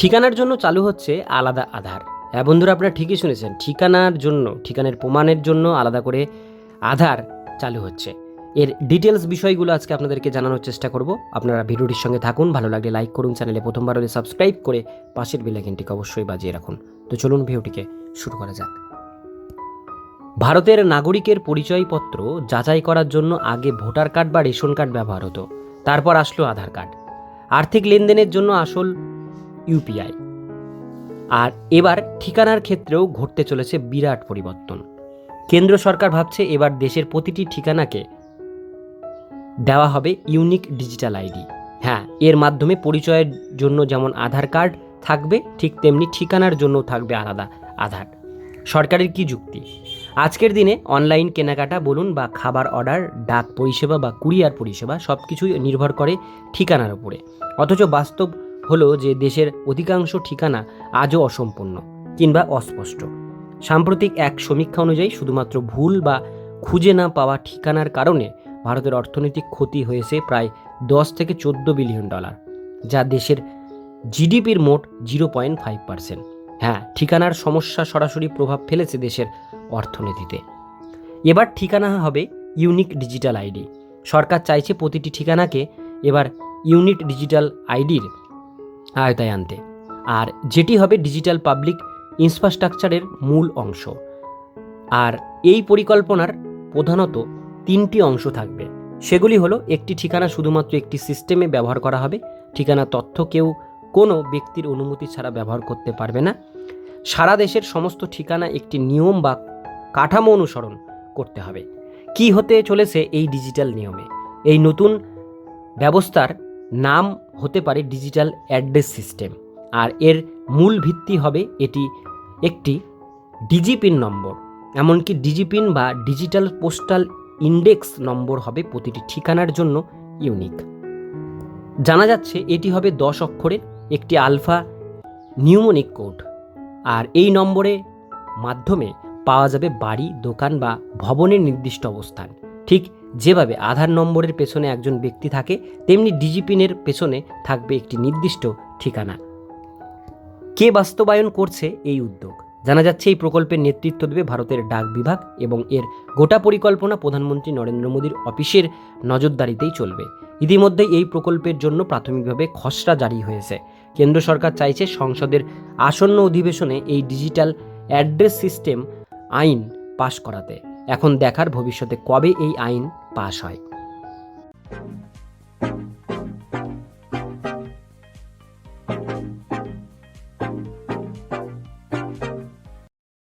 ঠিকানার জন্য চালু হচ্ছে আলাদা আধার। হ্যাঁ বন্ধুরা, আপনারা ঠিকই শুনেছেন, ঠিকানার জন্য, ঠিকানার প্রমাণের জন্য আলাদা করে আধার চালু হচ্ছে। এর ডিটেলস বিষয়গুলো আজকে আপনাদেরকে জানানোর চেষ্টা করব। আপনারা ভিডিওটির সঙ্গে থাকুন, ভালো লাগলে লাইক করুন, চ্যানেলে প্রথমবার হলে সাবস্ক্রাইব করে পাশের বেলাইকেনটিকে অবশ্যই বাজিয়ে রাখুন। তো চলুন ভিডিওটিকে শুরু করা যাক। ভারতের নাগরিকের পরিচয়পত্র যাচাই করার জন্য আগে ভোটার কার্ড বা রেশন কার্ড ব্যবহার হতো, তারপর আসলো আধার কার্ড। আর্থিক লেনদেনের জন্য আসল ইউপিআই আর এবার ঠিকানার ক্ষেত্রেও ঘটতে চলেছে বিরাট পরিবর্তন। কেন্দ্র সরকার ভাবছে এবার দেশের প্রতিটি ঠিকানাকে দেওয়া হবে ইউনিক ডিজিটাল আইডি হ্যাঁ এর মাধ্যমে পরিচয়ের জন্য যেমন আধার কার্ড থাকবে, ঠিক তেমনি ঠিকানার জন্য থাকবে আলাদা আধার। সরকারের কি যুক্তি? আজকের দিনে অনলাইন কেনাকাটা বলুন বা খাবার অর্ডার, ডাক পরিষেবা বা কুরিয়ার পরিষেবা সব কিছুই নির্ভর করে ঠিকানার উপরে। অথচ বাস্তব হলো যে দেশের অধিকাংশ ঠিকানা আজও অসম্পূর্ণ কিংবা অস্পষ্ট। সাম্প্রতিক এক সমীক্ষা অনুযায়ী শুধুমাত্র ভুল বা খুঁজে না পাওয়া ঠিকানার কারণে ভারতের অর্থনৈতিক ক্ষতি হয়েছে প্রায় দশ থেকে চোদ্দ বিলিয়ন ডলার, যা দেশের জিডিপির মোট জিরো পয়েন্ট ফাইভ পার্সেন্ট। হ্যাঁ ঠিকানার সমস্যা সরাসরি প্রভাব ফেলেছে দেশের অর্থনীতিতে। এবার ঠিকানা হবে ইউনিক ডিজিটাল আইডি। সরকার চাইছে প্রতিটি ঠিকানাকে এবার ইউনিট ডিজিটাল আইডির আয়তায় আনতে আর যেটি হবে ডিজিটাল পাবলিক ইনফ্রাস্ট্রাকচারের মূল অংশ। আর এই পরিকল্পনার প্রধানত তিনটি অংশ থাকবে। সেগুলি হলো, একটি ঠিকানা শুধুমাত্র একটি সিস্টেমে ব্যবহার করা হবে। ঠিকানা তথ্য কেউ কোনো ব্যক্তির অনুমতি ছাড়া ব্যবহার করতে পারবে না। সারা দেশের সমস্ত ঠিকানা একটি নিয়ম বা কাঠামো অনুসরণ করতে হবে। কি হতে চলেছে এই ডিজিটাল নিয়মে? এই নতুন ব্যবস্থার নাম হতে পারে ডিজিটাল অ্যাড্রেস সিস্টেম। আর এর মূল ভিত্তি হবে এটি একটি ডিজিপিন নম্বর। এমনকি ডিজিপিন বা ডিজিটাল পোস্টাল ইন্ডেক্স নম্বর হবে প্রতিটি ঠিকানার জন্য ইউনিক। জানা যাচ্ছে এটি হবে দশ অক্ষরের একটি আলফা নিউমোনিক কোড। আর এই নম্বরে মাধ্যমে পাওয়া যাবে বাড়ি, দোকান বা ভবনের নির্দিষ্ট অবস্থান। ঠিক যেভাবে আধার নম্বরের পেছনে একজন ব্যক্তি থাকে, তেমনি ডিজিপিনের পেছনে থাকবে একটি নির্দিষ্ট ঠিকানা। কে বাস্তবায়ন করছে এই উদ্যোগ? জানা যাচ্ছে, এই প্রকল্পের নেতৃত্ব দেবে ভারতের ডাক বিভাগ এবং এর গোটা পরিকল্পনা প্রধানমন্ত্রী নরেন্দ্র মোদীর অফিসের নজরদারিতেই চলবে। ইতিমধ্যে এই প্রকল্পের জন্য প্রাথমিকভাবে খসড়া জারি হয়েছে। কেন্দ্র সরকার চাইছে সংসদের আসন্ন অধিবেশনে এই ডিজিটাল অ্যাড্রেস সিস্টেম আইন পাশ করাতে। এখন দেখার ভবিষ্যতে কবে এই আইন পাশ হয়?